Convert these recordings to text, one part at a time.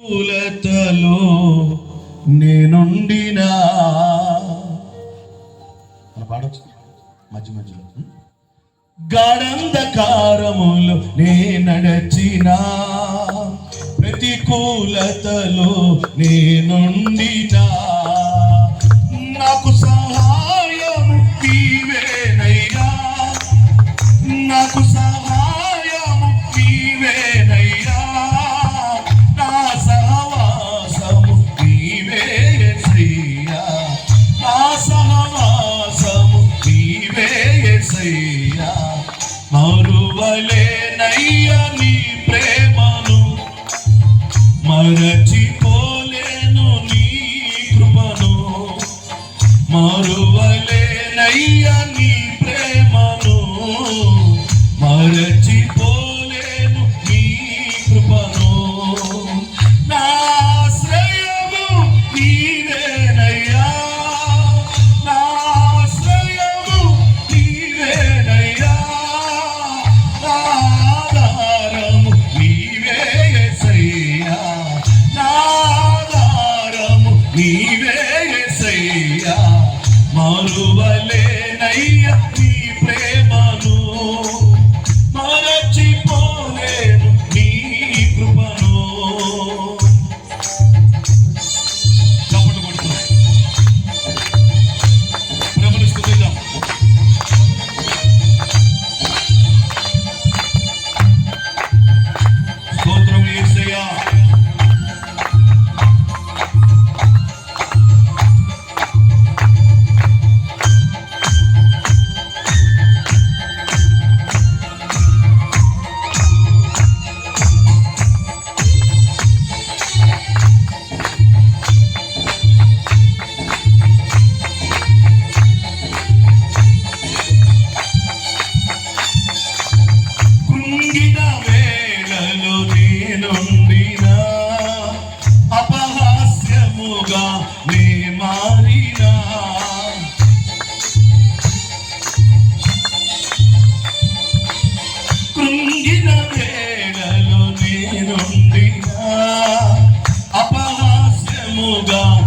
మూలతలో నేనుండినా. పాడొచ్చు. మధ్య మధ్యలో. గాఢంధకారములో మరచిపోలేను నీ కృపను. మరువలేనయ్యా 你 అపహాస్యముగా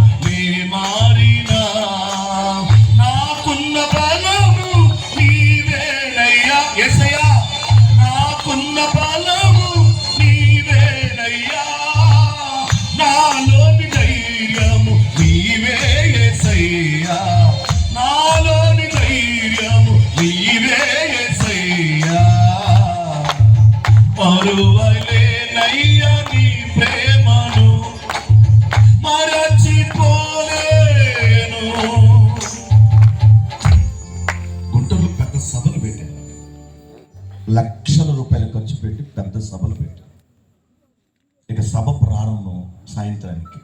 సభ ప్రారంభం సాయంత్రానికి.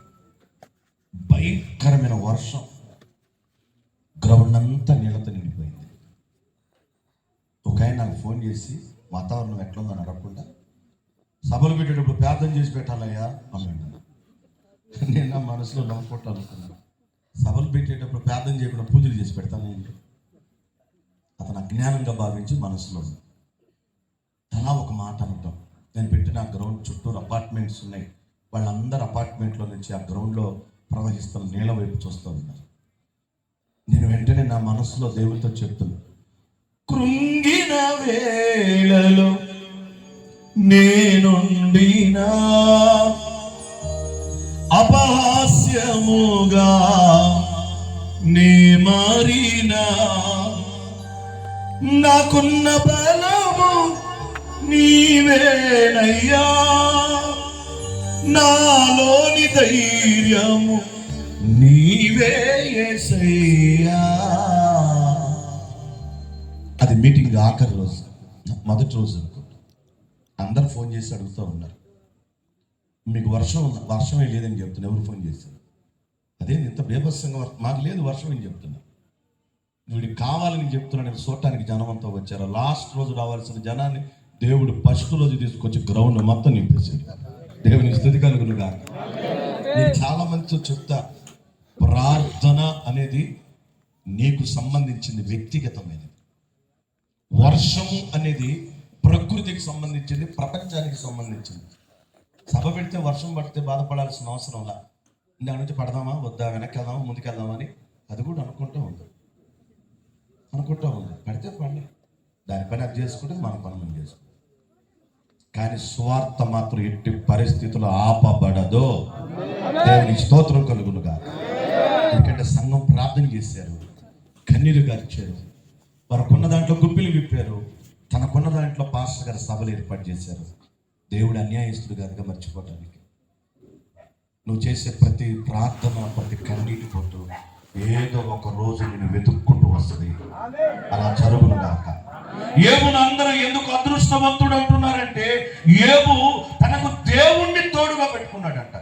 భయంకరమైన వర్షం. గ్రౌండ్ అంతా నీళ్ళతో నిండిపోయింది. ఒక ఆయన నాకు ఫోన్ చేసి వాతావరణం ఎట్లుందని అడగకుండా సభలు పెట్టేటప్పుడు ప్రార్థన చేసి పెట్టాలయ్యా అన్నాడు. నేను నా మనసులో నవ్వుకుంటా సభలు పెట్టేటప్పుడు ప్రార్థన చేయకుండా పూజలు చేసి పెడతాను ఏంటి? అతను అజ్ఞానంగా భావించి మనసులో అలా ఒక మాట అంటాం నేను పెట్టిన ఆ గ్రౌండ్ చుట్టూరు అపార్ట్మెంట్స్ ఉన్నాయి. వాళ్ళందరూ అపార్ట్మెంట్లో నుంచి ఆ గ్రౌండ్లో ప్రవహిస్తున్న నీళ్ళ వైపు చూస్తూ ఉన్నారు. నేను వెంటనే నా మనసులో దేవుడితో చెప్తున్నా కృంగిన వేళలో నేనుండినా అపహాస్యముగా నే మారినా. నాకున్న బలము నీవేనయ్యా. నాలోని ధైర్యము నీవే అది మీటింగ్ ఆఖరి రోజు మొదటి రోజు అనుకుంటా. అందరు ఫోన్ చేసి అడుగుతూ ఉన్నారు. మీకు వర్షం వర్షమే లేదని చెప్తున్నా ఎవరు ఫోన్ చేశారు? అదే ఇంత బేభత్సంగా మాకు లేదు వర్షం అని చెప్తున్నా. వీడికి కావాలని చెప్తున్నా నేను చూడటానికి జనం అంతా వచ్చారు. లాస్ట్ రోజు రావాల్సిన జనాన్ని దేవుడు ఫస్ట్ రోజు తీసుకొచ్చి గ్రౌండ్ మొత్తం నింపేశాడు. దేవుని స్థితి కలుగునుగా నేను చాలా మందితో చెప్తా ప్రార్థన అనేది నీకు సంబంధించింది వ్యక్తిగతమైనది. వర్షము అనేది ప్రకృతికి సంబంధించింది ప్రపంచానికి సంబంధించింది. సభ పెడితే వర్షం పడితే బాధపడాల్సిన అవసరం లా దాని నుంచి పడదామా వద్దా వెనక్కి వెళ్దామా ముందుకు వెళ్దామా అని అది కూడా అనుకుంటూ ఉంది అనుకుంటూ ఉంది పడితే పండి దాని పని అది చేసుకుంటే మన పని మనం చేసుకుంటాం. కానీ స్వార్థ మాత్రం ఎట్టి పరిస్థితుల్లో ఆపబడదు. దేవుని స్తోత్రం కలుగునుగా ఎందుకంటే సంఘం ప్రార్థన చేశారు కన్నీరు గార్చారు వారికున్న దాంట్లో గుప్పిలు విప్పారు తనకున్న దాంట్లో పాస్టర్ గారు సభలు ఏర్పాటు చేశారు. దేవుడు అన్యాయస్తుడు కనుక మర్చిపోవటానికి. నువ్వు చేసే ప్రతి ప్రార్థన ప్రతి కన్నీటి పొట్టు ఏదో ఒక రోజు నేను వెతుక్కుంటూ వస్తుంది. అలా జరుగును కాక ఏబును అందరూ ఎందుకు అదృష్టవంతుడు అంటున్నారంటే ఏబు తనకు దేవుణ్ణి తోడుగా పెట్టుకున్నాడంట.